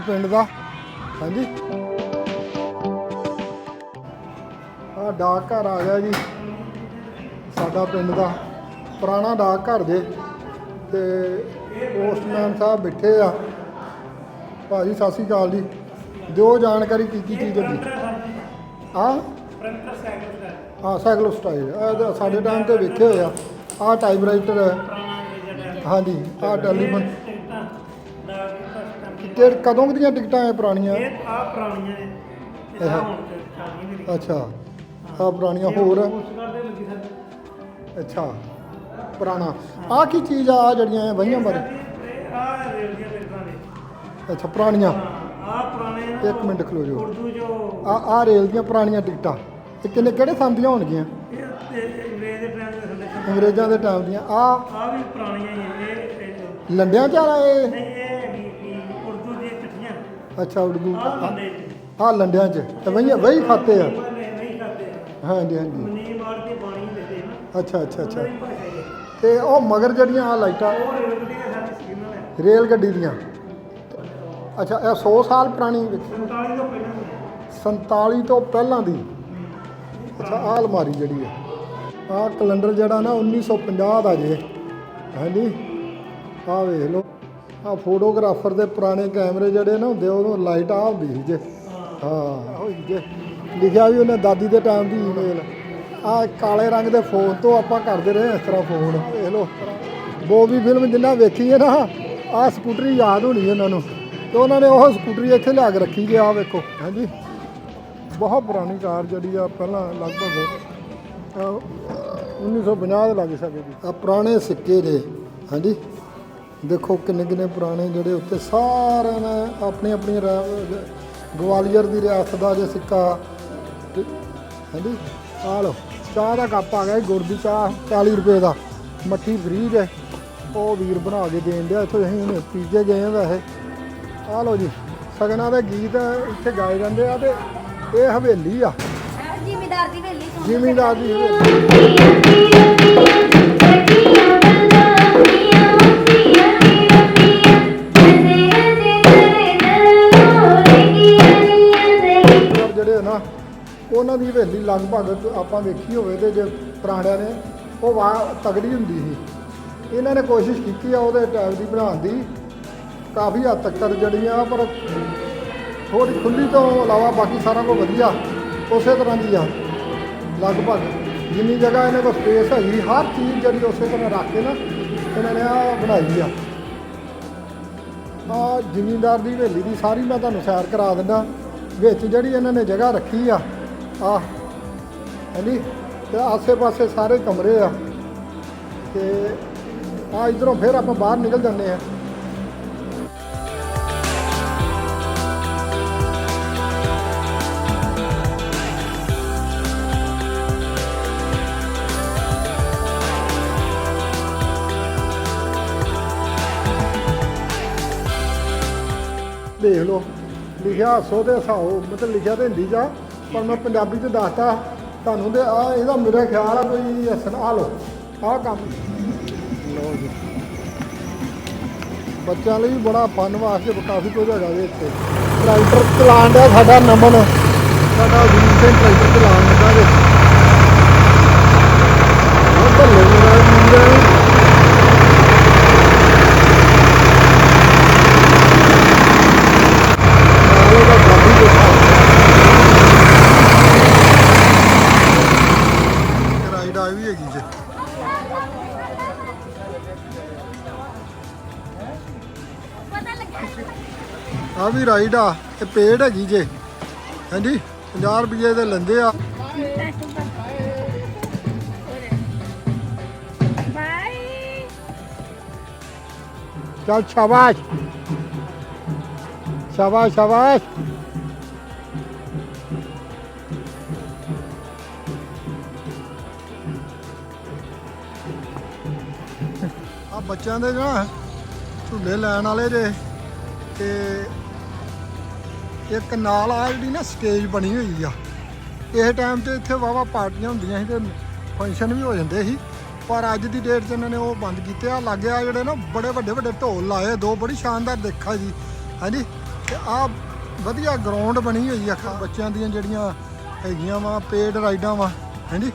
ਪਿੰਡ ਦਾ। ਹਾਂਜੀ। ਆ ਡਾਕ ਘਰ ਆ ਗਿਆ ਜੀ। ਸਾਡਾ ਪਿੰਡ ਦਾ। ਪੁਰਾਣਾ ਡਾਕ ਘਰ ਜੇ। ਤੇ ਪੋਸਟਮੈਨ ਸਾਹਿਬ ਬੈਠੇ ਆ। ਭਾਜੀ, ਸਤਿ ਸ਼੍ਰੀ ਅਕਾਲ ਜੀ। ਦਿਓ ਜਾਣਕਾਰੀ ਕੀ ਕੀ ਚੀਜ਼ ਦੀ ਆ ਪ੍ਰਿੰਟਰ ਸਾਈਕਲ ਦਾ ਹਾਂ, ਸਾਈਕਲ ਸਟਾਈਲ। ਇਹ ਸਾਡੇ ਟਾਈਮ ਤੇ ਵੇਖੇ ਹੋਏ ਆ। ਟਾਈਪਰਾਈਟਰ ਹੈ। ਹਾਂਜੀ ਆ ਟੈਲੀਫੋਨ। ਕਿ ਕਦੋਂ ਕੁ ਦੀਆਂ ਟਿਕਟਾਂ ਐ ਪੁਰਾਣੀਆਂ? ਇਹ ਆ ਪੁਰਾਣੀਆਂ ਨੇ। ਇਹ ਅੱਛਾ। ਤਾਂ ਹੁਣ ਤੇ ਆ ਪੁਰਾਣੀਆਂ ਹੋਰ? ਉਸ ਕਰਦੇ ਲੱਗੀ ਸਰ ਅੱਛਾ। ਪੁਰਾਣਾ। ਆ ਕੀ ਚੀਜ਼ ਆ ਆਹ ਜਿਹੜੀਆਂ ਇਹ ਵਹੀਆਂ ਬਾਰੇ? ਆ ਰੇਲ ਦੀਆਂ ਟਿਕਟਾਂ ਨੇ। ਅੱਛਾ ਪੁਰਾਣੀਆਂ। ਆ ਪੁਰਾਣੇ ਨਾ ਇੱਕ ਮਿੰਟ ਖਲੋ ਜਾਓ। ਉਰਦੂ ਜੋ ਆ ਆ ਰੇਲ ਦੀਆਂ ਪੁਰਾਣੀਆਂ ਟਿਕਟਾਂ। ਇਹ ਕਿੰਨੇ ਕਿਹੜੇ ਸੰਨ ਦੀਆਂ ਹੋਣਗੀਆਂ? ਇਹ ਤੇ ਅੰਗਰੇਜ਼ ਦੇ ਟਾਈਮ ਦੇ ਥੱਲੇ। ਅੰਗਰੇਜ਼ਾਂ ਦੇ ਟਾਈਮ ਦੀਆਂ। ਆ ਆ ਵੀ ਪੁਰਾਣੀਆਂ ਹੀ। ਇਹ ਇਹ- ਲੰਡਿਆਂ ਚ ਆ ਇਹ? ਨਹੀਂ ਅੱਛਾ ਉਰਦੂ ਆ ਲੰਡੇ ਆ ਲੰਡਿਆਂ ਚ। ਤੇ ਵਹੀਆਂ ਵਹੀ ਖਾਤੇ ਆ? ਨਹੀਂ ਨਹੀਂ ਕਰਦੇ ਹਾਂਜੀ ਹਾਂਜੀ। ਬਾਣੀ ਨਾ। ਅੱਛਾ ਅੱਛਾ ਅੱਛਾ। ਤੇ ਉਹ ਮਗਰ ਜਿਹੜੀਆਂ ਆ ਲਾਈਟਾਂ ਰੇਲ ਗੱਡੀ ਦੀਆਂ। ਅੱਛਾ ਇਹ 100 ਸਾਲ ਪੁਰਾਣੀ 47 ਤੋਂ ਪਹਿਲਾਂ ਦੀ। ਹੈ। 47 ਤੋਂ ਪਹਿਲਾਂ ਦੀ। ਅੱਛਾ ਆਹ ਅਲਮਾਰੀ ਜਿਹੜੀ ਹੈ। ਆਹ ਕੈਲੰਡਰ ਜਿਹੜਾ ਨਾ 1950 ਦਾ ਜੇ। ਹਾਂਜੀ। ਆਹ ਵੇਖ ਲਓ। ਆਹ ਫੋਟੋਗ੍ਰਾਫਰ ਦੇ ਪੁਰਾਣੇ ਕੈਮਰੇ ਜਿਹੜੇ ਨਾ ਹੁੰਦੇ ਉਦੋਂ ਲਾਈਟ ਆ ਹੁੰਦੀ ਸੀ ਜੇ। ਹਾਂ ਹੋਈ ਜੇ। ਲਿਖਿਆ ਵੀ ਉਹਨੇ ਦਾਦੀ ਦੇ ਟਾਈਮ ਦੀ ਈਮੇਲ ਆਹ ਕਾਲੇ ਰੰਗ ਦੇ ਫੋਨ ਤੋਂ ਆਪਾਂ ਕਰਦੇ ਰਹੇ ਇਸ ਤਰ੍ਹਾਂ ਫੋਨ ਵੇਖ ਲਓ। ਬੋਬੀ ਫਿਲਮ ਜਿੰਨਾ ਵੇਖੀ ਹੈ ਨਾ ਆਹ ਸਕੂਟਰੀ ਯਾਦ ਹੋਣੀ ਉਹਨਾਂ ਨੂੰ। ਤੇ ਉਹਨਾਂ ਨੇ ਉਹ ਸਕੂਟਰੀ ਇੱਥੇ ਲਿਆ ਕੇ ਰੱਖੀ ਜੇ ਆਹ ਵੇਖੋ। ਹਾਂਜੀ। ਬਹੁਤ ਪੁਰਾਣੀ ਕਾਰ ਜਿਹੜੀ ਆ ਪਹਿਲਾਂ ਲਗਭਗ ਅਹ, 1950 ਦੇ ਲੱਗ ਸਕੇਗੀ ਆ ਪੁਰਾਣੇ ਸਿੱਕੇ ਦੇ। ਹਾਂਜੀ। ਦੇਖੋ ਕਿੰਨੇ ਕਿੰਨੇ ਪੁਰਾਣੇ ਜਿਹੜੇ ਉੱਤੇ ਸਾਰਿਆਂ ਨੇ ਆਪਣੀ ਆਪਣੀ ਗਵਾਲੀਅਰ ਦੀ ਰਿਆਸਤ ਦਾ ਜੇ ਸਿੱਕਾ ਹਾਂਜੀ? ਆ ਲਓ ਚਾਹ ਦਾ ਕੱਪ ਆ ਗਿਆ ਗੁੜ ਦੀ ਚਾਹ 40 ਰੁਪਏ ਦਾ। ਮੱਠੀ ਫਰੀ ਜੇ ਉਹ ਵੀਰ ਬਣਾ ਕੇ ਦੇਣ ਡਿਆ ਇੱਥੋਂ ਅਸੀਂ ਹੁਣੇ ਪੀ ਕੇ ਗਏ ਆ ਵੈਸੇ। ਆ ਲਓ ਜੀ ਸਗਨਾਂ ਦੇ ਗੀਤ ਇੱਥੇ ਗਾਏ ਜਾਂਦੇ ਆ ਤੇ ਇਹ ਹਵੇਲੀ ਆ। ਜ਼ਿਮੀਦਾਰ ਦੀ ਵੇਲੀ ਸੁਣ ਜ਼ਿਮੀਂਦਾਰ ਦੀ ਹਵੇਲੀ। ਉਹਨਾਂ ਦੀ ਹਵੇਲੀ ਲਗਭਗ ਆਪਾਂ ਵੇਖੀ ਹੋਵੇ ਤੇ ਜੇ ਪੁਰਾਣਿਆਂ ਨੇ, ਉਹ ਵਾ ਤਗੜੀ ਹੁੰਦੀ ਸੀ। ਇਹਨਾਂ ਨੇ ਕੋਸ਼ਿਸ਼ ਕੀਤੀ ਆ ਉਹਦੇ ਟਾਈਪ ਦੀ ਬਣਾਉਣ ਦੀ। ਕਾਫੀ ਹੱਦ ਤੱਕ ਜਿਹੜੀਆਂ ਪਰ ਥੋੜੀ ਖੁੱਲੀ ਤੋਂ ਇਲਾਵਾ ਬਾਕੀ ਸਾਰਾ ਕੁਝ ਵਧੀਆ, ਉਸੇ ਤਰ੍ਹਾਂ ਦੀ ਆ। ਲਗਭਗ ਜਿੰਨੀ ਜਗ੍ਹਾ ਇਹਨਾਂ ਕੋਲ ਸਪੇਸ ਹੈਗੀ, ਹਰ ਚੀਜ਼ ਜਿਹੜੀ ਉਸੇ ਤਰ੍ਹਾਂ ਰੱਖ ਕੇ ਨਾ, ਇਹਨਾਂ ਨੇ ਆ ਬਣਾਈ ਆ। ਆ ਜ਼ਿਮੀਂਦਾਰ ਦੀ ਹਵੇਲੀ ਦੀ ਸਾਰੀ ਮੈਂ ਤੁਹਾਨੂੰ ਸੈਰ ਕਰਾ ਦਿੰਦਾ, ਵਿੱਚ ਜਿਹੜੀ ਇਹਨਾਂ ਨੇ ਜਗ੍ਹਾ ਰੱਖੀ ਆ ਆ ਹਾਂਜੀ ਤੇ ਆਸੇ-ਪਾਸੇ ਸਾਰੇ ਕਮਰੇ ਆ। ਤੇ ਆ ਇਧਰੋਂ ਫਿਰ ਆਪਾਂ ਬਾਹਰ ਨਿਕਲ ਜਾਂਦੇ ਆ। ਦੇਖ ਲਓ ਲਿਖਿਆ ਹੱਸੋ ਤੇ ਹਸਾਓ ਮਤਲਬ ਲਿਖਿਆ ਤੇ ਹਿੰਦੀ ਚ ਆ, ਪਰ ਮੈਂ ਪੰਜਾਬੀ ਚ ਦੱਸਤਾ ਤੁਹਾਨੂੰ ਤੇ ਆ ਇਹਦਾ ਮੇਰਾ ਖਿਆਲ ਆ ਕੋਈ ਹੱਸਣ ਆ ਲਓ ਆ ਕੰਮ। ਲਓ ਜੀ। ਬੱਚਿਆਂ ਲਈ ਬੜਾ ਫਨ ਵਾਸਤੇ ਕਾਫੀ ਕੁਝ ਹੈਗਾ ਜੀ ਇੱਥੇ ਟਰੈਕਟਰ ਚਲਾਉਣ ਦਾ ਸਾਡਾ ਨਮਨ। ਸਾਡਾ ਵੀਰ ਸਿੰਘ ਟਰੈਕਟਰ ਚਲਾਉਣ ਲੱਗਾ ਜੀ ਵੀ ਰਾਈਡ ਆ ਇਹ ਪੇਡ ਹੈਗੀ ਜੇ। ਹਾਂਜੀ? 50 ਰੁਪਏ ਦੇ ਲੈਂਦੇ ਆ। ਚੱਲ ਸ਼ਾਬਾਸ਼। ਸ਼ਾਬਾਸ਼ ਸ਼ਾਬਾਸ਼। ਆ ਬੱਚਿਆਂ ਦੇ ਨਾ ਝੂਲੇ ਲੈਣ ਵਾਲੇ ਜੇ ਤੇ ਇੱਕ ਨਾਲ ਆ ਜਿਹੜੀ ਨਾ ਸਟੇਜ ਬਣੀ ਹੋਈ ਆ। ਇਹ ਟਾਈਮ ਤੇ ਇੱਥੇ ਵਾਵਾ ਪਾਰਟੀਆਂ ਹੁੰਦੀਆਂ ਸੀ ਤੇ ਫੰਕਸ਼ਨ ਵੀ ਹੋ ਜਾਂਦੇ ਸੀ। ਪਰ ਅੱਜ ਦੀ ਡੇਟ 'ਚ ਇਹਨਾਂ ਨੇ ਉਹ ਬੰਦ ਕੀਤੇ ਆ। ਲੱਗਿਆ ਜਿਹੜੇ ਨਾ ਬੜੇ ਵੱਡੇ ਵੱਡੇ ਢੋਲ ਲਾਏ, ਦੋ ਬੜੀ ਸ਼ਾਨਦਾਰ ਦੇਖਾ ਜੀ। ਹਾਂਜੀ, ਤੇ ਆ ਵਧੀਆ ਗਰਾਊਂਡ ਬਣੀ ਹੋਈ ਆ। ਬੱਚਿਆਂ ਦੀਆਂ ਜਿਹੜੀਆਂ ਹੈਗੀਆਂ ਵਾ ਪੇਡ ਰਾਈਡਾਂ ਵਾ। ਹਾਂਜੀ,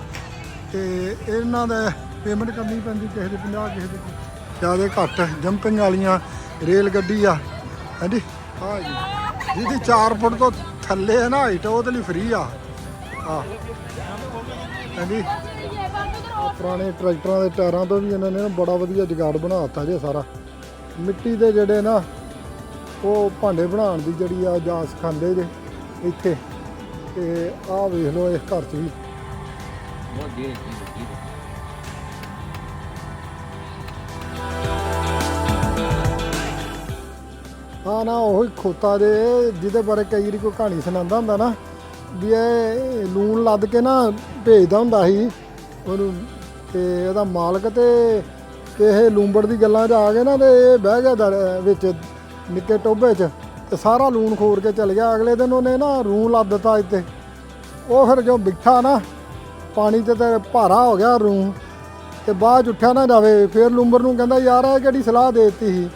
ਤੇ ਇਹਨਾਂ ਦਾ ਪੇਮੈਂਟ ਕਰਨੀ ਪੈਂਦੀ ਕਿਸੇ ਦੇ 50 ਕਿਸੇ ਦੇ ਜ਼ਿਆਦਾ ਘੱਟ, ਜੰਪਿੰਗ ਵਾਲੀਆਂ ਰੇਲ ਗੱਡੀ ਆ। ਹਾਂਜੀ, ਆ ਜੀ। ਜਿਹਦੀ 4 ਫੁੱਟ ਤੋਂ ਥੱਲੇ ਹੈ ਨਾ ਹਾਈਟ ਉਹਦੇ ਲਈ ਫ੍ਰੀ ਆ। ਆ ਹਾਂਜੀ। ਪੁਰਾਣੇ ਟਰੈਕਟਰਾਂ ਦੇ ਟਾਇਰਾਂ ਤੋਂ ਵੀ ਇਹਨਾਂ ਨੇ ਨਾ ਬੜਾ ਵਧੀਆ ਜੁਗਾੜ ਬਣਾਤਾ ਜੇ ਸਾਰਾ। ਮਿੱਟੀ ਦੇ ਜਿਹੜੇ ਨਾ, ਉਹ ਭਾਂਡੇ ਬਣਾਉਣ ਦੀ ਜਿਹੜੀ ਆ ਜਾਂ ਸਿਖਾਉਂਦੇ ਜੇ ਇੱਥੇ। ਤੇ ਆਹ ਵੇਖ ਲਓ ਇਸ ਘਰ 'ਚ ਵੀ। ਬਹੁਤ ਹਾਂ ਨਾ, ਉਹੀ ਖੋਤਾ ਦੇ ਜਿਹਦੇ ਬਾਰੇ ਕਈ ਵਾਰੀ ਕੋਈ ਕਹਾਣੀ ਸੁਣਾਉਂਦਾ ਹੁੰਦਾ ਨਾ, ਵੀ ਇਹ ਲੂਣ ਲੱਦ ਕੇ ਨਾ ਭੇਜਦਾ ਹੁੰਦਾ ਸੀ ਉਹਨੂੰ, ਤੇ ਇਹਦਾ ਮਾਲਕ ਤੇ ਇਹ ਲੂੰਬੜ ਦੀ ਗੱਲਾਂ 'ਚ ਆ ਗਏ ਨਾ ਤੇ ਇਹ ਬਹਿ ਗਿਆ ਦਰ- ਵਿੱਚ, ਨਿੱਕੇ ਟੋਭੇ 'ਚ, ਤੇ ਸਾਰਾ ਲੂਣ ਖੋਰ ਕੇ ਚਲ ਗਿਆ। ਅਗਲੇ ਦਿਨ ਉਹਨੇ ਨਾ ਰੂੰ ਲੱਦ ਦਿੱਤਾ ਇੱਥੇ। ਉਹ ਫਿਰ ਜੋ ਬਿਠਾ ਨਾ, ਪਾਣੀ ਤੇ ਤੇ ਭਾਰਾ ਹੋ ਗਿਆ ਰੂੰ, ਤੇ ਬਾਅਦ 'ਚ ਉੱਠਿਆ ਨਾ ਜਾਵੇ, ਫਿਰ ਲੂੰਬਰ ਨੂੰ ਕਹਿੰਦਾ, ਯਾਰ, ਇਹ ਕਿਹੜੀ ਸਲਾਹ ਦੇ ਦਿੱਤੀ ਸੀ?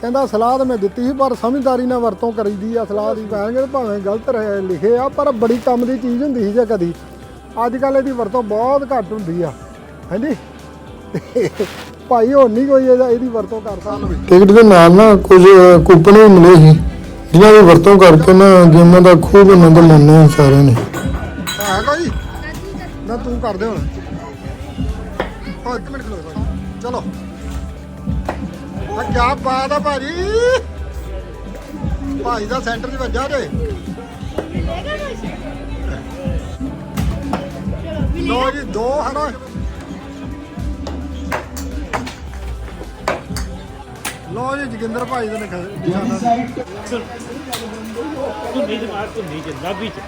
ਕਹਿੰਦਾ ਸਲਾਹ ਤਾਂ ਮੈਂ ਦਿੱਤੀ ਸੀ ਪਰ ਸਮਝਦਾਰੀ ਨਾਲ ਵਰਤੋਂ ਕਰੀਦੀ ਆ। ਸਲਾਹ ਦੀ ਕਹਿੰਗੇ ਭਾਵੇਂ ਗਲਤ ਰਹੇ ਲਿਖੇ ਆ ਪਰ ਬੜੀ ਕੰਮ ਦੀ ਚੀਜ਼ ਹੁੰਦੀ ਸੀ ਜੇ ਕਦੀ। ਅੱਜ ਕੱਲ ਇਹਦੀ ਵਰਤੋਂ ਬਹੁਤ ਘੱਟ ਹੁੰਦੀ ਆ। ਹਾਂਜੀ? ਭਾਈ ਹੁਣ ਨਹੀਂ ਕੋਈ ਇਹਦਾ- ਇਹਦੀ ਵਰਤੋਂ ਕਰਦਾ ਟਿਕਟ ਦੇ ਨਾਲ ਨਾ ਕੁਝ ਕੂਪਨ ਵੀ ਮਿਲੇ ਸੀ ਜਿਨ੍ਹਾਂ ਦੀ ਵਰਤੋਂ ਕਰਕੇ ਨਾ ਗੇਮਾਂ ਦਾ ਖੂਬ ਆਨੰਦ ਮਾਣਿਆ ਸਾਰਿਆਂ ਨੇ। ਹੈ ਕੋਈ ਨਾ ਤੂੰ ਕਰ ਦੇ ਹੁਣ। ਉਹ ਇੱਕ ਮਿੰਟ ਖਲੋ ਚਲੋ। ਆ ਕੀ ਬਾਤ ਆ ਭਾਜੀ। ਭਾਜੀ ਦਾ ਸੈਂਟਰ 'ਚ ਵੱਜਾ ਜੇ। ਲੋ ਜੀ ਦੋ ਹਨਾ। ਲੋ ਜੀ ਜੋਗਿੰਦਰ ਭਾਈ ਦੇ ਨਿਸ਼ਾਨਾ। ਧੁੰਨੀ ਚ ਮਾਰ ਧੁੰਨੀ ਚ ਲਾਬੀ ਚ।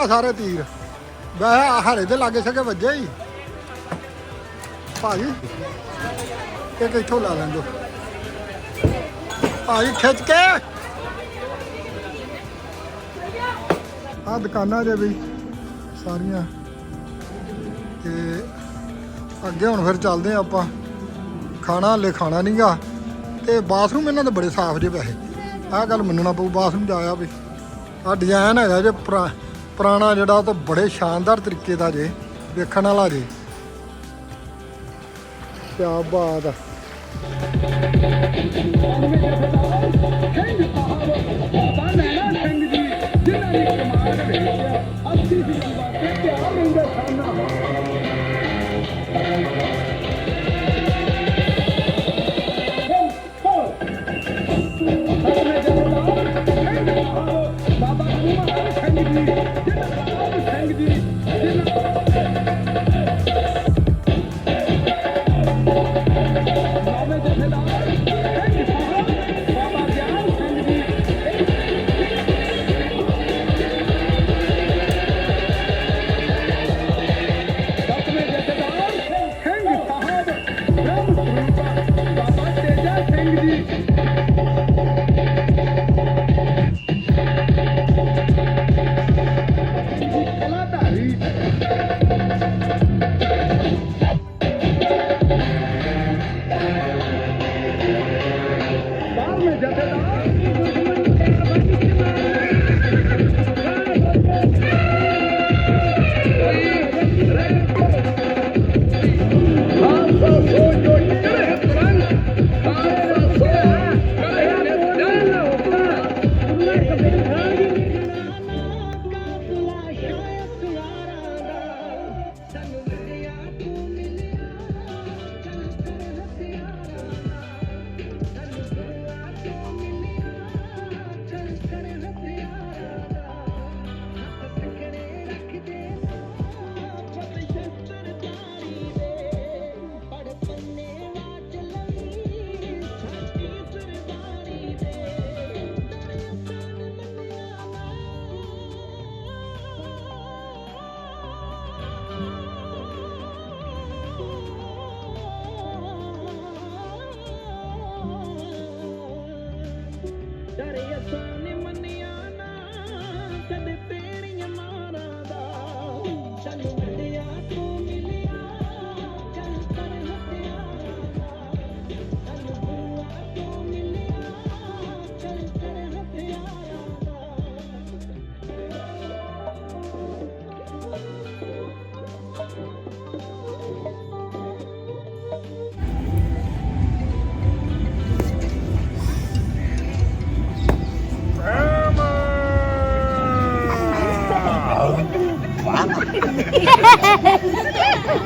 ਆ ਸਾਰੇ ਤੀਰ। ਵੈ ਹਰੇ ਦੇ ਲਾਗੇ ਸਕੇ ਵੱਜੇ ਹੀ। ਭਾਜੀ। ਇੱਕ ਇੱਥੋਂ ਲਾ ਲੈਂਦੋ। ਭਾਜੀ, ਖਿੱਚ ਕੇ। ਆ ਦੁਕਾਨਾਂ ਜੇ ਵੀ ਸਾਰੀਆਂ। ਤੇ ਅੱਗੇ ਹੁਣ ਫਿਰ ਚੱਲਦੇ ਆ ਆਪਾਂ। ਖਾਣਾ ਹਲੇ ਖਾਣਾ ਨਹੀਂਗਾ ਤੇ ਬਾਥਰੂਮ ਇਹਨਾਂ ਦੇ ਬੜੇ ਸਾਫ਼ ਜੇ ਵੈਸੇ। ਆਹ ਗੱਲ ਮੰਨਣਾ ਪਊ ਬਾਥਰੂਮ ਚ ਆਇਆ ਵੀ। ਆ ਡਿਜ਼ਾਈਨ ਹੈਗਾ ਜੇ ਪੁਰਾ- ਪੁਰਾਣਾ ਜਿਹੜਾ ਤਾਂ ਬੜੇ ਸ਼ਾਨਦਾਰ ਤਰੀਕੇ ਦਾ ਜੇ, ਵੇਖਣ ਵਾਲਾ ਜੇ। ਕੀ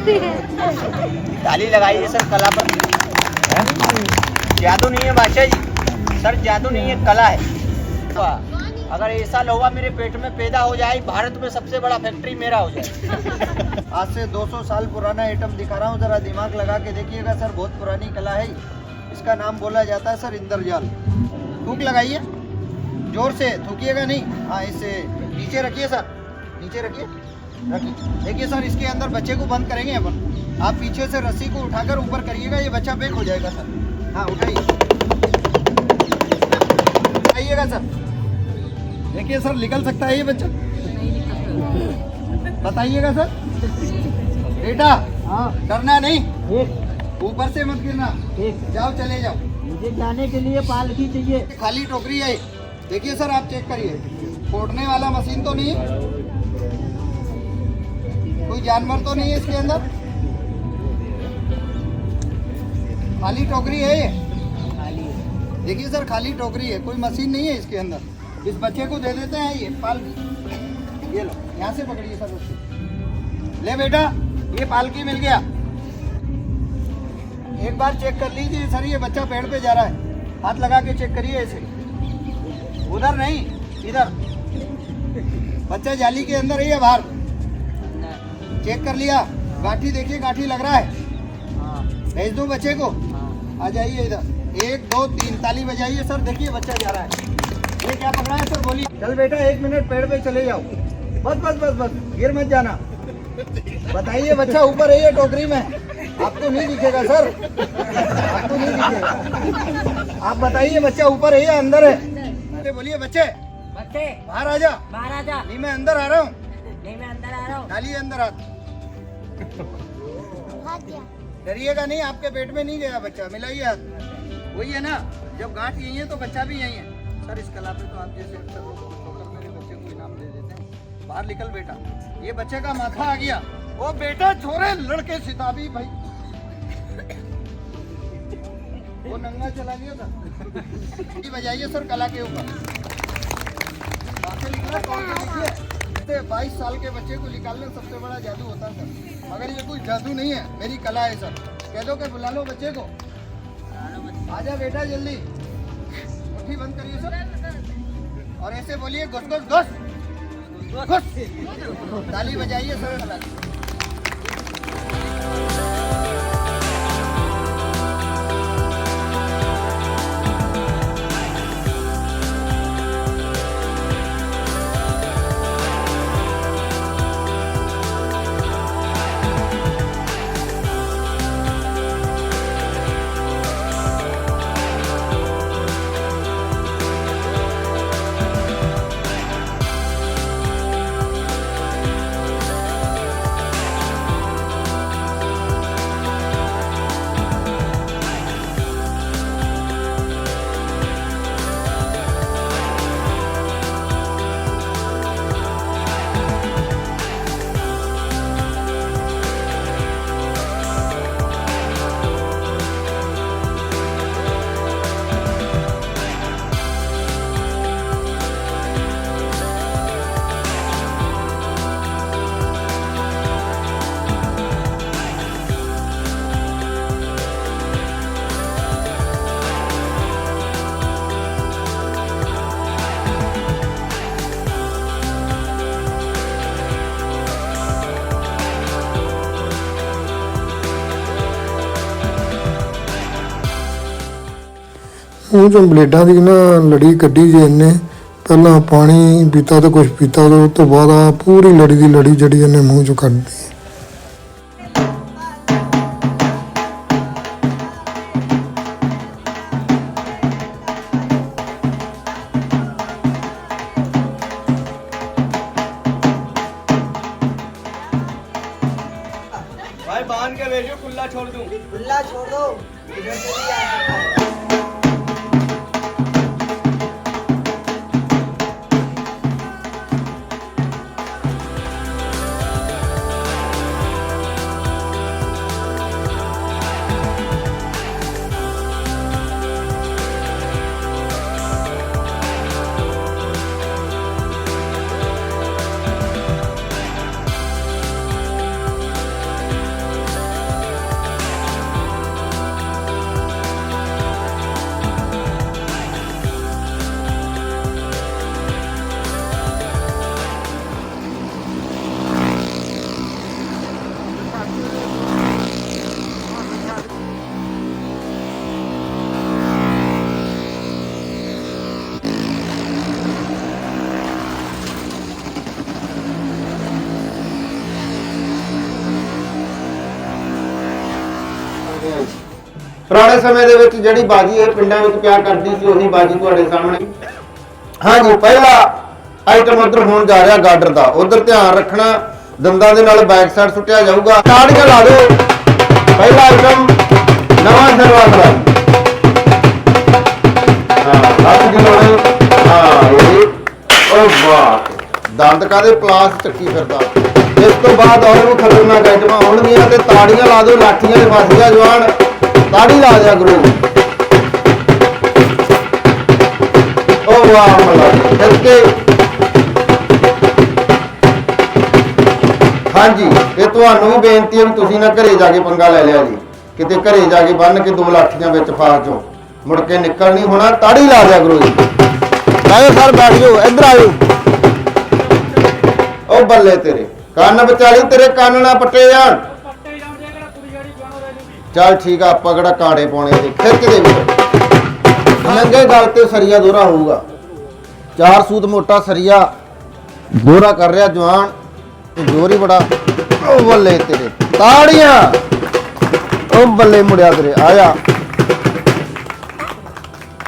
ताली लगाइए सर कला पर। जादू नहीं है बादशाह जी। सर जादू नहीं है कला है। अगर ऐसा लोहा मेरे पेट में पैदा हो जाए भारत में सबसे बड़ा फैक्ट्री मेरा हो जाए। आज से 200 साल पुराना आइटम दिखा रहा हूँ जरा दिमाग लगा के देखिएगा सर बहुत पुरानी कला है इसका नाम बोला जाता है सर इंद्रजाल। थूक लगाइए। ज़ोर से थूकिएगा नहीं। हाँ इसे नीचे रखिए सर। नीचे रखिए रखिए। देखिए सर इसके अंदर बच्चे को बंद करेंगे अपन। आप पीछे से रस्सी को उठाकर ऊपर करिएगा ये बच्चा बेक हो जाएगा सर। हाँ उठाइए। उठाइएगा सर। देखिए सर निकल सकता है ये बच्चा? बताइएगा सर। बेटा हाँ। डरना नहीं। ऊपर से मत गिरना। जाओ चले जाओ। मुझे जाने के लिए पालकी चाहिए। खाली टोकरी है। देखिए सर आप चेक करिए। फोड़ने वाला मशीन तो नहीं है? कोई जानवर तो नहीं है इसके अंदर? खाली टोकरी है ये? देखिए सर, खाली टोकरी है, कोई मशीन नहीं है इसके अंदर। इस बच्चे को दे देते हैं ये पालकी ये लो, यहाँ से पकड़िए सर उसको ले बेटा, ये पालकी मिल गया। एक बार चेक कर लीजिए सर, ये बच्चा पेड़ पे जा रहा है। हाथ लगा के चेक करिए इसे। उधर नहीं, इधर। बच्चा जाली के अंदर ही है बाहर। चेक कर लिया। गाठी देखिए गाठी लग रहा है। भेज दो बच्चे को? आ जाइए इधर। एक दो तीन ताली बजाइए सर। देखिए बच्चा जा रहा है। ये क्या पकड़ा है सर? बोलिए। चल बेटा एक मिनट पेड़ पे चले जाओ। बस बस बस बस। गिर मत जाना। बताइए बच्चा ऊपर है ये टोकरी में? आपको नहीं दिखेगा सर। आपको नहीं दिखेगा। आप बताइए बच्चा ऊपर है या अंदर है? अरे बोलिए बच्चे। बच्चे। बाहर आ जा। बाहर आ जा। नहीं मैं अंदर आ रहा हूँ। नहीं मैं अंदर आ रहा हूँ। डालिए अंदर हाथ। डरिएगा नहीं, आपके पेट में नहीं गया बच्चा मिलाइए हाथ वही है ना, जब गांठ यही है तो बच्चा भी यही है। सर, इस कला पे तो आप जैसे मेरे बच्चे को इनाम दे देते हैं। बाहर निकल बेटा, ये बच्चे का माथा आ गया। वो बेटा छोरे लड़के सिताबी भाई। वो नंगा चला गया था। बजाइए सर, कला के ऊपर। सा लिखिए बाईस साल के बच्चे को निकालना सबसे बड़ा जादू होता है, सर। मगर ये कोई जादू नहीं है, मेरी कला है, सर। कह दो के बुला लो बच्चे को। आजा बेटा, जल्दी। मुट्ठी बंद करिए, सर। और ऐसे बोलिए, घुस घुस घुस। घुस। ताली बजाइए, सर। ਖੂਹ ਚੋਂ ਬਲੇਡਾਂ ਦੀ ਨਾ ਲੜੀ ਕੱਢੀ ਜੇ ਇਹਨੇ, ਪਹਿਲਾਂ ਪਾਣੀ ਪੀਤਾ ਤੇ ਕੁਝ ਪੀਤਾ ਤੇ ਉਸ ਤੋਂ ਬਾਅਦ ਆ ਪੂਰੀ ਲੜੀ ਦੀ ਲੜੀ ਜਿਹੜੀ ਇਹਨੇ ਮੂੰਹ ਚੋਂ ਕੱਢਦੀ ਪੁਰਾਣੇ ਸਮੇਂ ਦੇ ਵਿੱਚ ਜਿਹੜੀ ਬਾਜੀ ਇਹ ਪਿੰਡਾਂ ਵਿੱਚ ਪਿਆ ਕਰਦੀ ਸੀ ਉਹੀ ਬਾਜੀ ਤੁਹਾਡੇ ਸਾਹਮਣੇ। ਹਾਂਜੀ, ਪਹਿਲਾ ਆਈਟਮ ਉਧਰ ਹੋਣ ਜਾ ਰਿਹਾ ਗਾਰਡਰ ਦਾ। ਉਧਰ ਧਿਆਨ ਰੱਖਣਾ, ਦੰਦਾਂ ਦੇ ਨਾਲ ਬੈਕ ਸਾਈਡ ਸੁੱਟਿਆ ਜਾਊਗਾ। ਤਾੜੀਆਂ ਲਾ ਦਿਓ। ਪਹਿਲਾ ਆਈਟਮ ਨਵਾਂ ਸ਼ੁਰੂਆਤ ਦਾ। ਹਾਂ ਲੱਗ ਦੀ ਹਾਂ ਓ ਵਾਹ। ਦੰਦ ਕਾਦੇ ਪਲਾਸ ਚੱਕੀ ਫਿਰਦਾ? ਇਸ ਤੋਂ ਬਾਅਦ ਹੋਰ ਵੀ ਖਤਰਨਾਕ ਆਈਟਮਾਂ ਹੋਣਗੀਆਂ ਤੇ ਤਾੜੀਆਂ ਲਾ ਦਿਓ, ਲਾਠੀਆਂ ਦੇ ਫਸ ਗਿਆ ਜਵਾਨ। ਤਾੜੀ ਲਾ ਦਿਆ ਗੁਰੂ ਓ ਵਾਹ ਮਲਾ। ਚੱਲ ਹਾਂਜੀ, ਇਹ ਤੁਹਾਨੂੰ ਵੀ ਬੇਨਤੀ ਹੈ ਵੀ ਤੁਸੀਂ ਨਾ ਘਰੇ ਜਾ ਕੇ ਪੰਗਾ ਲੈ ਲਿਆ ਜੀ। ਕਿਤੇ ਘਰੇ ਜਾ ਕੇ ਬੰਨ ਕੇ ਦੋ ਲਾਠੀਆਂ ਵਿੱਚ ਫਾਸ ਚੋਂ ਮੁੜ ਕੇ ਨਿਕਲ ਨਹੀਂ ਹੋਣਾ, ਤਾੜੀ ਲਾ ਦਿਆ ਕਰੋ ਜੀ। ਆਇਓ ਸਰ, ਬੈਠ ਜਾਓ, ਇੱਧਰ ਆਇਓ। ਉਹ ਬੱਲੇ ਤੇਰੇ। ਕੰਨ ਵਿਚਾਲੀ, ਤੇਰੇ ਕੰਨ ਨਾ ਪੱਟੇ ਜਾਣ। ਚੱਲ ਠੀਕ ਆ ਆਪਾਂ ਕਿਹੜਾ ਕਾੜੇ ਪਾਉਣੇ ਤੇ ਖਿੱਚ ਦੇ ਵੀ ਨੰਗੇ ਗਲ ਤੇ ਸਰੀਆ ਦੋਰਾ ਹੋਊਗਾ। ਚਾਰ ਸੂਤ ਮੋਟਾ ਸਰੀਆ ਦੋਰਾ ਕਰ ਰਿਹਾ ਜਵਾਨ ਤੇ ਜ਼ੋਰ ਬੜਾ। ਉਹ ਬੱਲੇ ਤੇਰੇ ਤਾੜੀਆਂ! ਉਹ ਬੱਲੇ ਮੁੜਿਆ ਤੇਰੇ ਆਇਆ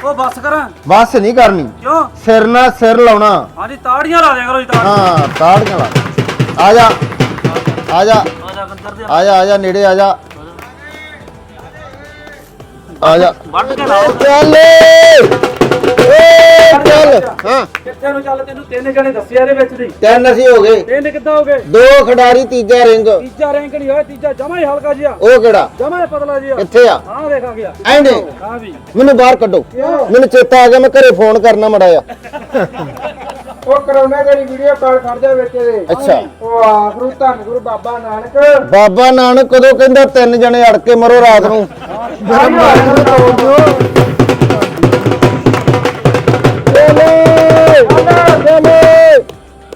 ਉਹ ਬੱਸ ਕਰਾਂ। ਬਸ ਨਹੀਂ ਕਰਨੀ। ਕਿਉਂ? ਸਿਰ ਨਾਲ ਸਿਰ ਲਾਉਣਾ। ਹਾਂਜੀ ਤਾੜੀਆਂ ਲਾ ਦਿਆ ਕਰੋ ਜੀ ਤਾੜੀਆਂ। ਹਾਂ ਤਾੜੀਆਂ ਲਾ ਜਾ। ਆ ਜਾ ਆ ਜਾ ਨੇੜੇ ਆ ਜਾ। ਆ ਜਾ। ਵੱਢ ਕੇ ਲਾਓ। ਚੱਲ ਏ। ਚੱਲ। ਹਾਂ। ਕਿੱਥੇ ਨੂੰ ਚੱਲ? ਤੈਨੂੰ ਤਿੰਨ ਜਣੇ ਦੱਸਿਆ ਇਹਦੇ ਵਿੱਚ ਦੀ। ਤਿੰਨ ਅਸੀਂ ਹੋ ਗਏ। ਤਿੰਨ ਕਿੱਦਾਂ ਹੋ ਗਏ? ਦੋ ਖਿਡਾਰੀ ਤੀਜਾ ਰਿੰਗ। ਤੀਜਾ ਰੈਂਕ ਨਹੀਂ ਹੋਇਆ ਤੀਜਾ ਜਮਾ ਹੀ ਹਲਕਾ ਜਿਹਾ। ਉਹ ਕਿਹੜਾ? ਜਮਾ ਹੀ ਪਤਲਾ ਜਿਹਾ। ਕਿੱਥੇ ਆ? ਹਾਂ ਦੇਖਾ ਗਿਆ। ਐਂਡੇ ਹਾਂ ਵੀ। ਮੈਨੂੰ ਬਾਹਰ ਕੱਢੋ। ਮੈਨੂੰ ਚੇਤਾ ਆ ਗਿਆ ਮੈਂ ਘਰੇ ਫੋਨ ਕਰਨਾ ਮੜਾ ਆ ਉਹ ਕਰਾਉਣਾ ਜਿਹੜੀ ਵੀਡੀਓ ਕਾਲ ਖੜਦਾ ਵਿੱਚ ਇਹਦੇ। ਅੱਛਾ। ਉਹ ਆਖਰੂ ਧੰਨ ਗੁਰੂ ਬਾਬਾ ਨਾਨਕ। ਬਾਬਾ ਨਾਨਕ ਕਦੋਂ ਕਹਿੰਦਾ ਤਿੰਨ ਜਣੇ ਅੜ ਕੇ ਮਰੋ ਰਾਤ ਨੂੰ?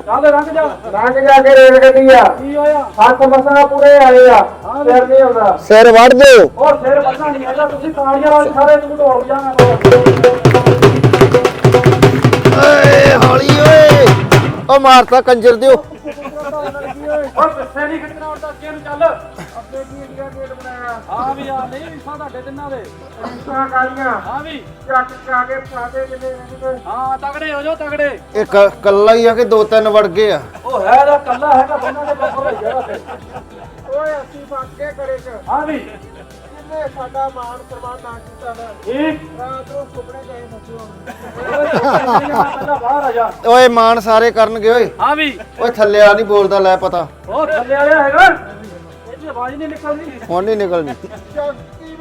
ਚੱਲ ਰੰਗ ਜਾ। ਰੰਗ ਜਾ ਕੇ ਰੇਲ ਗੱਡੀ ਆ। ਕੀ ਹੋਇਆ? ਹੱਥ ਮਸਾਂ ਪੂਰੇ ਆਏ ਆ। ਸਿਰ ਨਹੀਂ ਆਉਂਦਾ। ਸਿਰ ਵੱਢ ਦਿਓ। ਉਹ ਸਿਰ ਵੱਧਾ ਨਹੀਂ ਤੁਸੀਂ ਤਾੜੀਆਂ ਨਾਲ ਸਾਰੇ ਨੂੰ ਢੋਲ ਜਾਣਾ ਓਏ ਹੌਲੀ ਓਏ। ਉਹ ਮਾਰਤਾ ਕੰਜਰ ਦਿਓ। ਉਹ ਪਿੱਛੇ ਨਹੀਂ ਖਿੱਚਣਾ ਹੁਣ ਤਾਂ ਅੱਗੇ ਨੂੰ ਚੱਲ। ਅੱਗੇ ਕੀ ਇੰਡੀਆ ਗੇਟ ਬਣਾਇਆ? ਹਾਂ ਵੀ ਆ ਨਹੀਂ ਹਿੱਸਾ ਤੁਹਾਡੇ ਤਿੰਨਾਂ ਦੇ। ਇੰਸਟਾ ਕਾਲੀਆਂ ਹਾਂ ਵੀ। ਚੱਕ ਚਾ ਕੇ ਫਾਦੇ ਜਿੰਨੇ ਰਹਿੰਦੇ ਹਾਂ ਤਗੜੇ ਹੋ ਜਾਓ ਤਗੜੇ। ਇਹ ਕ- ਕੱਲਾ ਹੀ ਆ ਕਿ ਦੋ ਤਿੰਨ ਵੜ ਗਏ ਆ? ਉਹ ਹੈ ਦਾ ਕੱਲਾ ਹੈਗਾ ਬੰਨਾਂ ਦੇ ਬੱਬਰ ਹੈ ਯਾਰ ਓਏ ਅਸੀਂ ਫੱਕ ਕੇ ਕਰੇ ਚ। ਹਾਂ ਵੀ। ਜਿੰਨੇ ਸਾਡਾ ਮਾਨ ਸਨਮਾਨ ਨਾ ਕੀਤਾ ਨਾ। ਠੀਕ। ਰਾਤ ਨੂੰ ਸੁਪਨੇ ਗਏ ਨੱਚੋ ਪਹਿਲਾਂ ਬਾਹਰ ਆ ਜਾ ਓਏ ਮਾਨ ਸਾਰੇ ਕਰਨਗੇ ਓਏ। ਹਾਂ ਵੀ। ਓਏ ਥੱਲੇ ਆ ਨਹੀਂ ਬੋਲਦਾ ਲੈ ਪਤਾ। ਉਹ ਥੱਲੇ ਵਾਲਿਆ ਹੈਗਾ? ਇਹਦੀ ਆਵਾਜ਼ ਨਹੀਂ ਨਿਕਲਦੀ। ਹੁਣ ਨਹੀਂ ਨਿਕਲਣੀ।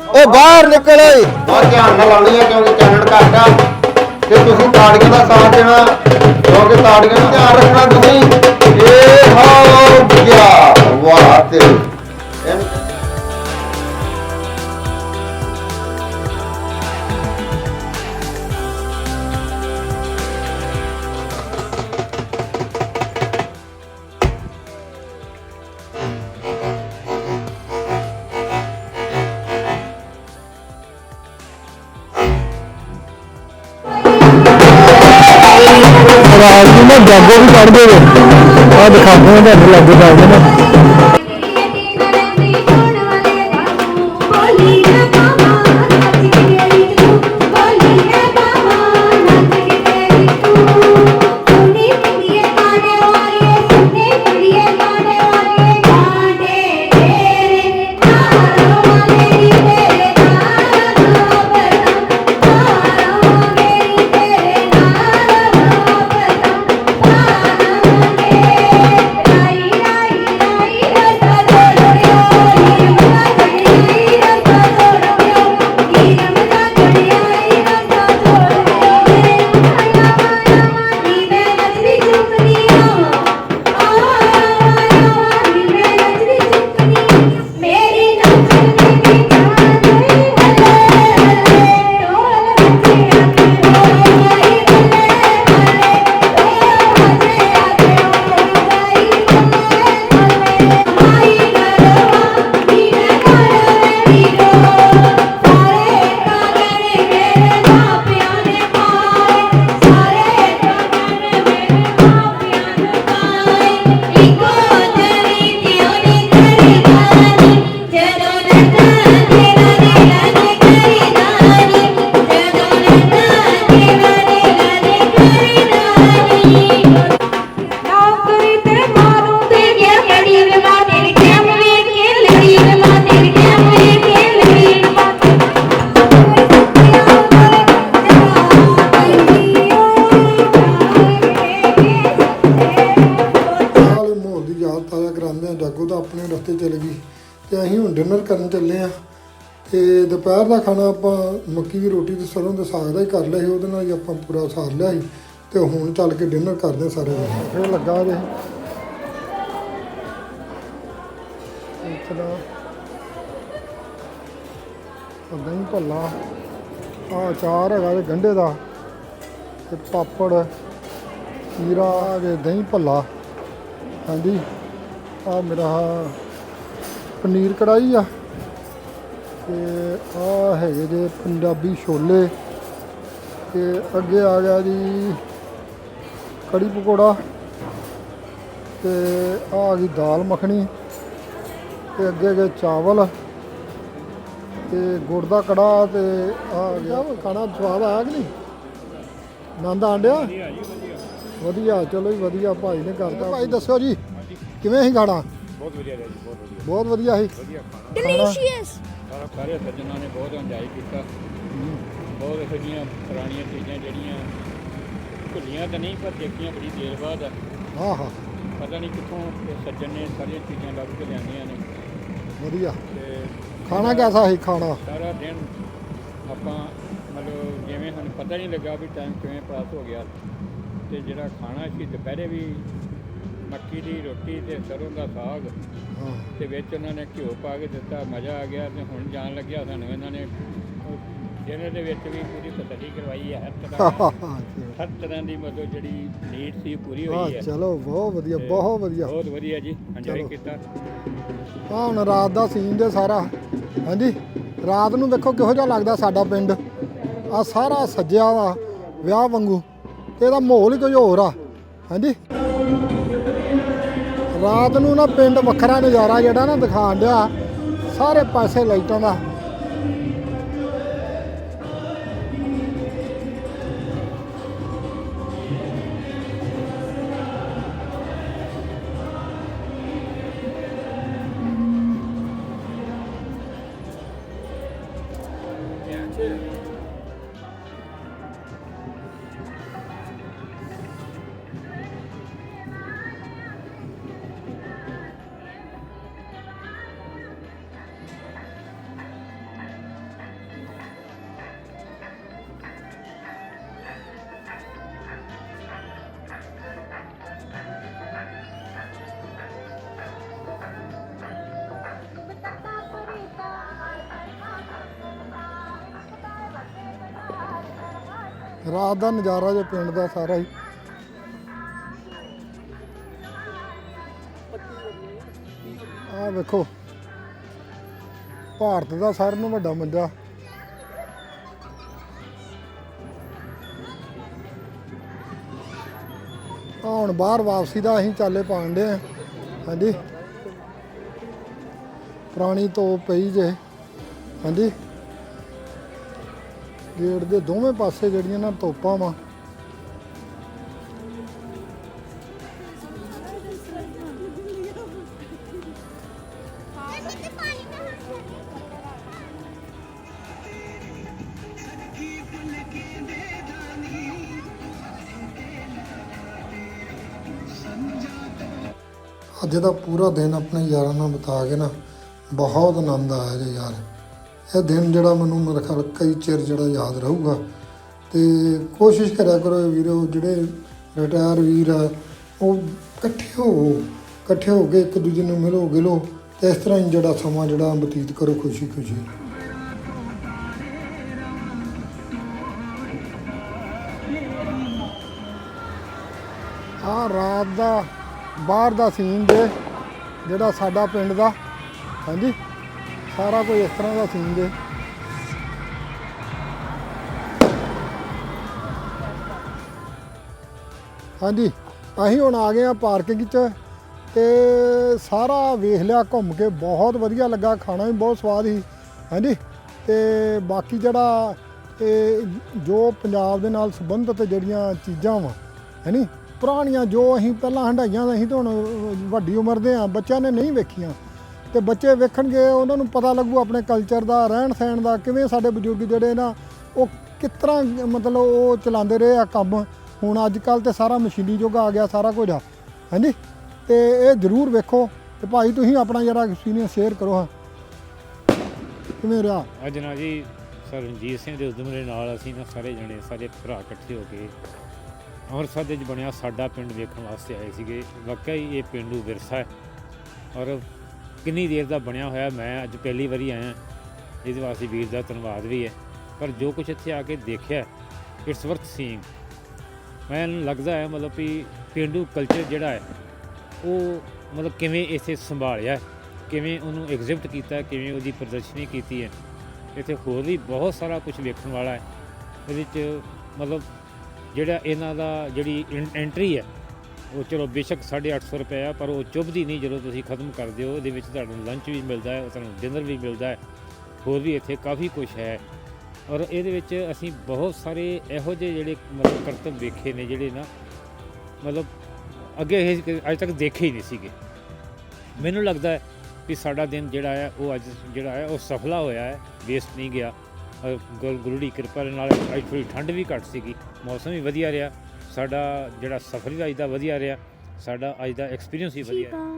ਓਏ ਬਾਹਰ ਨਿਕਲ ਓਏ। ਬਹੁਤ ਧਿਆਨ ਨਾਲ ਲਾਉਣੀ ਹੈ ਕਿਉਂਕਿ ਚਾਨਣ ਘੱਟ ਆ। ਤੇ ਤੁਸੀਂ ਤਾੜੀਆਂ ਦਾ ਸਾਥ ਦੇਣਾ ਕਿਉਂਕਿ ਤਾੜੀਆਂ ਨੂੰ ਧਿਆਨ ਰੱਖਣਾ ਤੁਸੀਂ। ਇਹ ਹੋ ਗਿਆ। ਵਾਹ ਤੇ ਜੀ ਵੀ ਕੱਢਦੇ ਦੇਵੇ ਆ ਦਿਖਾਉਂਦੇ ਆ ਤੁਹਾਡੇ ਲੱਗੇ ਜਾਂਦੇ ਨੇ। ਦੁਪਹਿਰ ਦਾ ਖਾਣਾ ਆਪਾਂ ਮੱਕੀ ਦੀ ਰੋਟੀ ਤੇ ਸਰੋਂ ਦੇ ਸਾਗ ਦਾ ਹੀ ਕਰ ਲਿਆ ਸੀ, ਉਹਦੇ ਨਾਲ ਹੀ ਆਪਾਂ ਪੂਰਾ ਸਾਰ ਲਿਆ ਸੀ ਤੇ ਹੁਣ ਚੱਲ ਕੇ ਡਿਨਰ ਕਰਦੇ ਹਾਂ ਸਾਰੇ ਜਣੇ। ਫਿਰ ਲੱਗਾ ਜੇ। ਇਤਨਾ ਦਹੀਂ ਭੱਲਾ। ਆ ਚਾਰ ਹੈਗਾ ਜੇ ਗੰਢੇ ਦਾ ਤੇ ਪਾਪੜ, ਖੀਰਾ ਜੇ ਦਹੀਂ ਭੱਲਾ। ਹਾਂਜੀ। ਆ ਮੇਰਾ ਪਨੀਰ ਕੜਾਈ ਆ। ਤੇ ਆ ਹੈਗੇ ਜੇ ਪੰਜਾਬੀ ਛੋਲੇ ਤੇ ਅੱਗੇ ਆ ਗਿਆ ਜੀ ਕੜੀ ਪਕੌੜਾ ਤੇ ਆ ਆ ਗਈ ਦਾਲ ਮੱਖਣੀ ਤੇ ਅੱਗੇ ਗਏ ਚਾਵਲ ਤੇ ਗੁੜ ਦਾ ਕੜਾ ਤੇ ਆ ਗਿਆ। ਖਾਣਾ ਸਵਾਦ ਆਇਆ ਕਿ ਨਹੀਂ? ਆਨੰਦ ਆਂਡਿਆ ਵਧੀਆ ਚਲੋ ਜੀ ਵਧੀਆ। ਭਾਈ ਨੇ ਕਰਤਾ। ਭਾਈ ਦੱਸਿਓ ਜੀ ਕਿਵੇਂ ਸੀ ਖਾਣਾ? ਬਹੁਤ ਵਧੀਆ ਰਿਹਾ ਜੀ ਬਹੁਤ ਵਧੀਆ। ਬਹੁਤ ਵਧੀਆ ਸੀ। ਵਧੀਆ ਖਾਣਾ। ਡਿਲੀਸ਼ੀਅਸ ਸਾਰਾ ਸਾਰੇ ਸੱਜਣਾ ਨੇ ਬਹੁਤ ਇੰਜੋਏ ਕੀਤਾ। ਬਹੁਤ ਇਹੋ ਜਿਹੀਆਂ ਪੁਰਾਣੀਆਂ ਚੀਜ਼ਾਂ ਜਿਹੜੀਆਂ ਭੁੱਲੀਆਂ ਤਾਂ ਨਹੀਂ ਪਰ ਦੇਖੀਆਂ ਬੜੀ ਦੇਰ ਬਾਅਦ ਆ। ਹਾਂ ਹਾਂ। ਪਤਾ ਨਹੀਂ ਕਿੱਥੋਂ ਇਹ ਸੱਜਣ ਨੇ ਸਾਰੀਆਂ ਚੀਜ਼ਾਂ ਲੱਭ ਕੇ ਲਿਆਂਦੀਆਂ ਨੇ। ਵਧੀਆ। ਤੇ ਖਾਣਾ ਕਿਹਦਾ ਸੀ ਖਾਣਾ? ਸਾਰਾ ਦਿਨ ਆਪਾਂ ਮਤਲਬ ਜਿਵੇਂ ਸਾਨੂੰ ਪਤਾ ਨਹੀਂ ਲੱਗਾ ਵੀ ਟਾਈਮ ਕਿਵੇਂ ਪਾਸ ਹੋ ਗਿਆ। ਤੇ ਜਿਹੜਾ ਖਾਣਾ ਸੀ ਦੁਪਹਿਰੇ ਵੀ ਮੱਕੀ ਦੀ ਰੋਟੀ ਤੇ ਸਰੋਂ ਦਾ ਸਾਗ ਹਾਂ। ਤੇ ਵਿੱਚ ਉਹਨਾਂ ਨੇ ਘਿਓ ਪਾ ਕੇ ਦਿੱਤਾ ਮਜ਼ਾ ਆ ਗਿਆ ਤੇ ਹੁਣ ਜਾਣ ਲੱਗਿਆ ਸਾਨੂੰ ਇਹਨਾਂ ਨੇ ਜਿਹਨੇ ਦੇ ਵਿੱਚ ਵੀ ਪੂਰੀ ਤਸੱਲੀ ਕਰਵਾਈ ਹੈ ਹਰ ਤਰ੍ਹਾਂ ਹਰ ਤਰ੍ਹਾਂ ਦੀ ਮਤਲਬ ਜਿਹੜੀ ਨੀਡ ਸੀ ਪੂਰੀ ਹੋਈ ਹੈ ਚਲੋ ਬਹੁਤ ਵਧੀਆ ਬਹੁਤ ਵਧੀਆ। ਬਹੁਤ ਵਧੀਆ ਜੀ ਇੰਜੋਏ। ਕੀਤਾ। ਆ ਹੁਣ ਰਾਤ ਦਾ ਸੀਨ ਦੇ ਸਾਰਾ। ਹਾਂਜੀ ਰਾਤ ਨੂੰ ਵੇਖੋ ਕਿਹੋ ਜਿਹਾ ਲੱਗਦਾ ਸਾਡਾ ਪਿੰਡ। ਆ ਸਾਰਾ ਸੱਜਿਆ ਵਾ ਵਿਆਹ ਵਾਂਗੂ ਤੇ ਇਹਦਾ ਮਾਹੌਲ ਹੀ ਕੁਝ ਹੋਰ ਆ। ਹਾਂਜੀ। ਰਾਤ ਨੂੰ ਨਾ ਪਿੰਡ ਵੱਖਰਾ ਨਜ਼ਾਰਾ ਜਿਹੜਾ ਨਾ ਦਿਖਾਣ ਡਿਆ ਸਾਰੇ ਪਾਸੇ ਲਾਈਟਾਂ ਦਾ। ਰਾਤ ਦਾ ਨਜ਼ਾਰਾ ਜੇ ਪਿੰਡ ਦਾ ਸਾਰਾ ਹੀ। ਆ ਵੇਖੋ, ਭਾਰਤ ਦਾ ਸਾਰਿਆਂ ਨੂੰ ਵੱਡਾ ਮੰਜਾ। ਹੁਣ ਬਾਹਰ ਵਾਪਸੀ ਦਾ ਅਸੀਂ ਚਾਲੇ ਪਾਣ ਦੇ ਹਾਂਜੀ। ਪੁਰਾਣੀ ਤੋਪ ਪਈ ਜੇ। ਹਾਂਜੀ। ਗੇਟ ਦੇ ਦੋਵੇਂ ਪਾਸੇ ਜਿਹੜੀਆਂ ਨਾ ਤੋਪਾਂ ਵਾ। ਅੱਜ ਦਾ ਪੂਰਾ ਦਿਨ ਆਪਣੇ ਯਾਰਾਂ ਨਾਲ ਬਿਤਾ ਕੇ ਨਾ ਬਹੁਤ ਆਨੰਦ ਆਇਆ ਜੀ ਯਾਰ। ਇਹ ਦਿਨ ਜਿਹੜਾ ਮੈਨੂੰ ਮੇਰੇ ਖਿਆਲ ਕਈ ਚਿਰ ਜਿਹੜਾ ਯਾਦ ਰਹੂਗਾ। ਤੇ ਕੋਸ਼ਿਸ਼ ਕਰਿਆ ਕਰੋ ਵੀਰੋ, ਜਿਹੜੇ ਰਿਟਾਇਰ ਵੀਰ ਆ, ਉਹ ਇਕੱਠੇ ਹੋ ਇਕੱਠੇ ਹੋ ਕੇ ਇੱਕ ਦੂਜੇ ਨੂੰ ਮਿਲੋ ਗਿਲੋ ਤੇ ਇਸ ਤਰ੍ਹਾਂ ਹੀ ਜਿਹੜਾ ਸਮਾਂ ਜਿਹੜਾ ਬਤੀਤ ਕਰੋ ਖੁਸ਼ੀ ਖੁਸ਼ੀ ਆ ਰਾਤ ਦਾ ਬਾਹਰ ਦਾ ਸੀਨ ਜੇ, ਜਿਹੜਾ ਸਾਡਾ ਪਿੰਡ ਦਾ। ਹਾਂਜੀ? ਸਾਰਾ ਕੋਈ ਇਸ ਤਰ੍ਹਾਂ ਦਾ ਸੀਨ ਜੇ। ਹਾਂਜੀ, ਅਸੀਂ ਹੁਣ ਆ ਗਏ ਆ ਪਾਰਕਿੰਗ 'ਚ ਤੇ ਸਾਰਾ ਵੇਖ ਲਿਆ, ਘੁੰਮ ਕੇ ਬਹੁਤ ਵਧੀਆ ਲੱਗਾ, ਖਾਣਾ ਵੀ ਬਹੁਤ ਸਵਾਦ ਸੀ। ਹਾਂਜੀ, ਤੇ ਬਾਕੀ ਜਿਹੜਾ ਇਹ ਜੋ ਪੰਜਾਬ ਦੇ ਨਾਲ ਸੰਬੰਧਿਤ ਜਿਹੜੀਆਂ ਚੀਜ਼ਾਂ ਵਾ, ਹੈਨੀ, ਪੁਰਾਣੀਆਂ ਜੋ ਅਸੀਂ ਪਹਿਲਾਂ ਹੰਡਾਈਆਂ ਅਸੀਂ ਤਾਂ ਹੁਣ ਵੱਡੀ ਉਮਰ ਦੇ ਆ ਬੱਚਿਆਂ ਨੇ ਨਹੀਂ ਵੇਖੀਆਂ। ਤੇ ਬੱਚੇ ਵੇਖਣਗੇ, ਉਹਨਾਂ ਨੂੰ ਪਤਾ ਲੱਗੂ ਆਪਣੇ ਕਲਚਰ ਦਾ, ਰਹਿਣ ਸਹਿਣ ਦਾ, ਕਿਵੇਂ ਸਾਡੇ ਬਜ਼ੁਰਗ ਜਿਹੜੇ ਨਾ, ਉਹ ਕਿਸ ਤਰ੍ਹਾਂ ਮਤਲਬ ਉਹ ਚਲਾਉਂਦੇ ਰਹੇ ਆ ਕੰਮ। ਹੁਣ ਅੱਜ ਕੱਲ ਤੇ ਸਾਰਾ ਮਸ਼ੀਨੀ ਯੁੱਗ ਆ ਗਿਆ, ਸਾਰਾ ਕੁਝ ਆ। ਹਾਂਜੀ? ਤੇ ਇਹ ਜ਼ਰੂਰ ਵੇਖੋ ਤੇ ਭਾਈ ਤੁਸੀਂ ਆਪਣਾ ਜਿਹੜਾ ਐਕਸਪੀਰੀਅੰਸ ਸ਼ੇਅਰ ਕਰੋ ਹਾਂ। ਕਿਵੇਂ ਰਿਹਾ? ਅੱਜ ਨਾ ਜੀ, ਸਰ ਰਣਜੀਤ ਸਿੰਘ ਦੇ ਉਦਮ ਦੇ ਨਾਲ ਅਸੀਂ ਨਾ ਸਾਰੇ ਜਣੇ, ਸਾਰੇ ਭਰਾ ਇਕੱਠੇ ਹੋ ਕੇ ਅੰਮ੍ਰਿਤਸਰ ਦੇ ਵਿੱਚ ਬਣਿਆ ਸਾਡਾ ਪਿੰਡ ਵੇਖਣ ਵਾਸਤੇ ਆਏ ਸੀਗੇ। ਵਾਕਈ ਇਹ ਪਿੰਡੂ ਵਿਰਸਾ ਹੈ। ਔਰ ਕਿੰਨੀ ਦੇਰ ਦਾ ਬਣਿਆ ਹੋਇਆ, ਮੈਂ ਅੱਜ ਪਹਿਲੀ ਵਾਰੀ ਆਇਆ। ਇਹਦੇ ਵਾਸਤੇ ਵੀਰ ਦਾ ਧੰਨਵਾਦ ਵੀ ਹੈ। ਪਰ ਜੋ ਕੁਝ ਇੱਥੇ ਆ ਕੇ ਦੇਖਿਆ ਇਟਸ ਵਰਥ ਸੀਇੰਗ ਮੈਨੂੰ ਲੱਗਦਾ ਹੈ ਮਤਲਬ ਵੀ ਪਿੰਡੂ ਕਲਚਰ ਜਿਹੜਾ ਹੈ, ਉਹ ਮਤਲਬ ਕਿਵੇਂ ਇੱਥੇ ਸੰਭਾਲਿਆ, ਕਿਵੇਂ ਉਹਨੂੰ ਐਗਜ਼ਿਬਿਟ ਕੀਤਾ, ਕਿਵੇਂ ਉਹਦੀ ਪ੍ਰਦਰਸ਼ਨੀ ਕੀਤੀ ਹੈ। ਇੱਥੇ ਹੋਰ ਵੀ ਬਹੁਤ ਸਾਰਾ ਕੁਝ ਵੇਖਣ ਵਾਲਾ ਹੈ। ਇਹਦੇ ਵਿੱਚ ਮਤਲਬ ਜਿਹੜਾ ਇਹਨਾਂ ਦਾ ਜਿਹੜੀ ਐਂਟਰੀ ਹੈ ਉਹ ਚਲੋ ਬੇਸ਼ੱਕ 850 ਰੁਪਏ ਆ, ਪਰ ਉਹ ਚੁੱਭਦੀ ਨਹੀਂ ਜਦੋਂ ਤੁਸੀਂ ਖਤਮ ਕਰਦੇ ਹੋ। ਇਹਦੇ ਵਿੱਚ ਤੁਹਾਨੂੰ ਲੰਚ ਵੀ ਮਿਲਦਾ ਹੈ, ਤੁਹਾਨੂੰ ਡਿਨਰ ਵੀ ਮਿਲਦਾ ਹੈ। ਹੋਰ ਵੀ ਇੱਥੇ ਕਾਫੀ ਕੁਝ ਹੈ। ਔਰ ਇਹਦੇ ਵਿੱਚ ਅਸੀਂ ਬਹੁਤ ਸਾਰੇ ਇਹੋ ਜਿਹੇ ਜਿਹੜੇ ਮਤਲਬ ਕਰਤਬ ਵੇਖੇ ਨੇ ਜਿਹੜੇ ਨਾ, ਮਤਲਬ ਅੱਗੇ ਇਹ ਅੱਜ ਤੱਕ ਦੇਖੇ ਹੀ ਨਹੀਂ ਸੀਗੇ। ਮੈਨੂੰ ਲੱਗਦਾ ਹੈ ਕਿ ਸਾਡਾ ਦਿਨ ਜਿਹੜਾ ਹੈ, ਉਹ ਅੱਜ ਜਿਹੜਾ ਹੈ, ਉਹ ਸਫਲਾ ਹੋਇਆ ਹੈ ਵੇਸਟ ਨਹੀਂ ਗਿਆ। ਗੁਰ- ਗੁਰੂ ਦੀ ਕਿਰਪਾ ਦੇ ਨਾਲ ਅੱਜ ਥੋੜੀ ਠੰਡ ਵੀ ਘੱਟ ਸੀਗੀ, ਮੌਸਮ ਵੀ ਵਧੀਆ ਰਿਹਾ। ਸਾਡਾ ਜਿਹੜਾ ਸਫ਼ਰ ਵੀ ਅੱਜ ਦਾ ਵਧੀਆ ਰਿਹਾ, ਸਾਡਾ ਅੱਜ ਦਾ ਐਕਸਪੀਰੀਅੰਸ ਵੀ ਵਧੀਆ ਰਿਹਾ